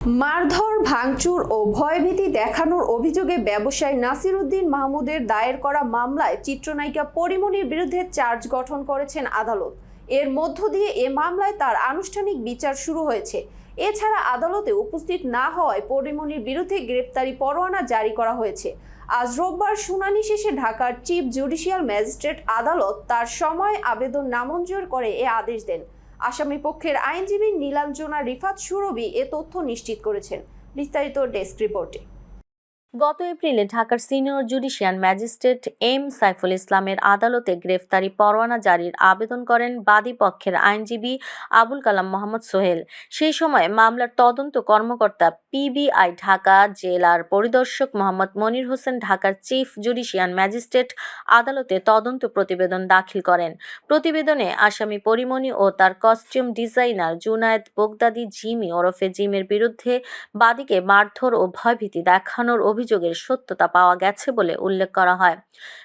মারধর, ভাঙচুর ও ভয়ভীতি দেখানোর অভিযোগে ব্যবসায়ী নাসির উদ্দিন মাহমুদের দায়ের করা মামলায় চিত্রনায়িকা পরিমণির বিরুদ্ধে চার্জ গঠন করেছেন আদালত। এর মধ্য দিয়ে এ মামলায় তার আনুষ্ঠানিক বিচার শুরু হয়েছে। এছাড়া আদালতে উপস্থিত না হওয়ায় পরিমণির বিরুদ্ধে গ্রেপ্তারি পরোয়ানা জারি করা হয়েছে। আজ রোববার শুনানি শেষে ঢাকার চিফ জুডিশিয়াল ম্যাজিস্ট্রেট আদালত তার সময় আবেদন নামঞ্জুর করে এ আদেশ দেন। আসামি পক্ষের আইনজীবী নীলাঞ্জনা রিফাত সুরবি এ তথ্য নিশ্চিত করেছেন। বিস্তারিত ডেস্ক রিপোর্টে। গত এপ্রিলে ঢাকার senior judicial magistrate M Saiful ইসলামের আদালতে গ্রেফতারি পরোয়ানা জারির আবেদন করেন বাদী পক্ষের আইনজীবী আবুল কালাম মোহাম্মদ সোহেল। সেই সময় মামলার তদন্ত কর্মকর্তা পিবিআই ঢাকা জেলার পরিদর্শক মোহাম্মদ মনির হোসেন ঢাকার চিফ জুডিশিয়াল ম্যাজিস্ট্রেট আদালতে তদন্ত প্রতিবেদন দাখিল করেন। প্রতিবেদনে আসামি পরিমণি ও তার costume designer Junayed Bogdadi Jimmy ওরফে জিমের বিরুদ্ধে বাদীকে মারধর ও ভয়ভীতি দেখানোর অভিযোগের সত্যতা পাওয়া গেছে বলে উল্লেখ করা হয়।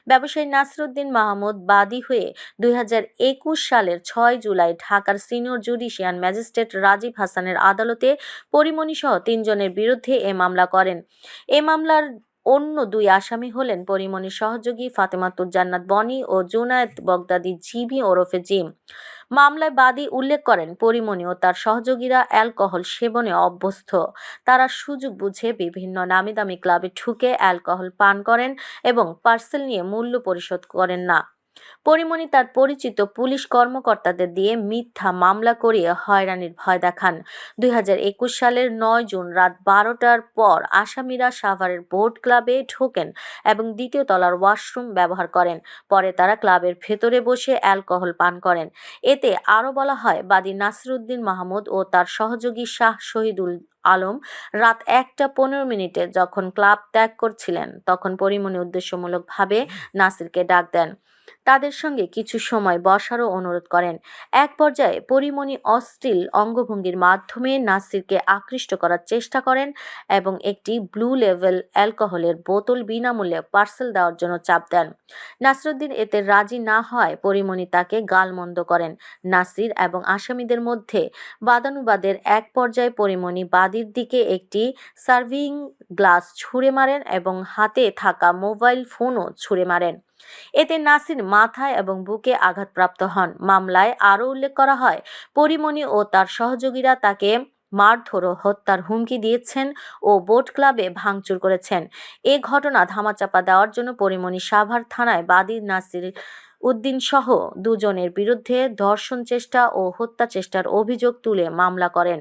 ব্যবসায়ী নাসরুদ্দিন মাহমুদ বাদী হয়ে দুই হাজার একুশ সালের ছয় জুলাই ঢাকার সিনিয়র জুডিশিয়াল ম্যাজিস্ট্রেট রাজীব হাসানের আদালতে পরিমণিসহ তিনজনের বিরুদ্ধে এ মামলা করেন। এ মামলার অন্য দুই আসামি হলেন পরিমণির সহযোগী ফাতেমাতুর জান্নাত বনি ও জুনায়েদ বগদাদি জিভি ওরফে জিম। মামলায় বাদী উল্লেখ করেন পরিমণি ও তার সহযোগীরা অ্যালকোহল সেবনে অভ্যস্ত। তারা সুযোগ বুঝে বিভিন্ন নামি দামি ক্লাবে ঠুকে অ্যালকোহল পান করেন এবং পার্সেল নিয়ে মূল্য পরিশোধ করেন না। পরিমণি তার পরিচিত পুলিশ কর্মকর্তাদের দিয়ে মিথ্যা মামলা করিয়ে হয়রানির ভয় দেখান। দুই হাজার একুশ সালের নয় জুন রাত বারোটার পর আসামিরা সাভারের বোট ক্লাবে ঢোকেন এবং দ্বিতীয় তলার ওয়াশরুম ব্যবহার করেন। পরে তারা ক্লাবের ভেতরে বসে অ্যালকোহল পান করেন। এতে আরও বলা হয়, বাদী নাসিরুদ্দিন মাহমুদ ও তার সহযোগী শাহ শহীদুল আলম রাত একটা পনেরো মিনিটে যখন ক্লাব ত্যাগ করছিলেন, তখন পরিমণি উদ্দেশ্যমূলকভাবে নাসিরকে ডাক দেন। তাদের সঙ্গে কিছু সময় বসারও অনুরোধ করেন। এক পর্যায়ে পরিমণি অশ্লীল অঙ্গভঙ্গির মাধ্যমে নাসিরকে আকৃষ্ট করার চেষ্টা করেন এবং একটি ব্লু লেভেল অ্যালকোহলের বোতল বিনামূল্যে পার্সেল দেওয়ার জন্য চাপ দেন। নাসিরুদ্দিন এতে রাজি না হওয়ায় পরিমণি তাকে গালমন্দ করেন। নাসির এবং আসামিদের মধ্যে বাদানুবাদের এক পর্যায়ে পরিমণি বাদীর দিকে একটি সার্ভিং গ্লাস ছুঁড়ে মারেন এবং হাতে থাকা মোবাইল ফোনও ছুঁড়ে মারেন। এতে নাসির মাথায় এবং বুকে আঘাতপ্রাপ্ত হন। মামলায় আরও উল্লেখ করা হয়, পরিমণি ও তার সহযোগীরা তাকে মারধর ও হত্যার হুমকি দিয়েছেন ও বোট ক্লাবে ভাঙচুর করেছেন। এ ঘটনা ধামাচাপা দেওয়ার জন্য পরিমণি সাভার থানায় বাদী নাসির উদ্দিন সহ দুজনের বিরুদ্ধে ধর্ষণ চেষ্টা ও হত্যা চেষ্টার অভিযোগ তুলে মামলা করেন।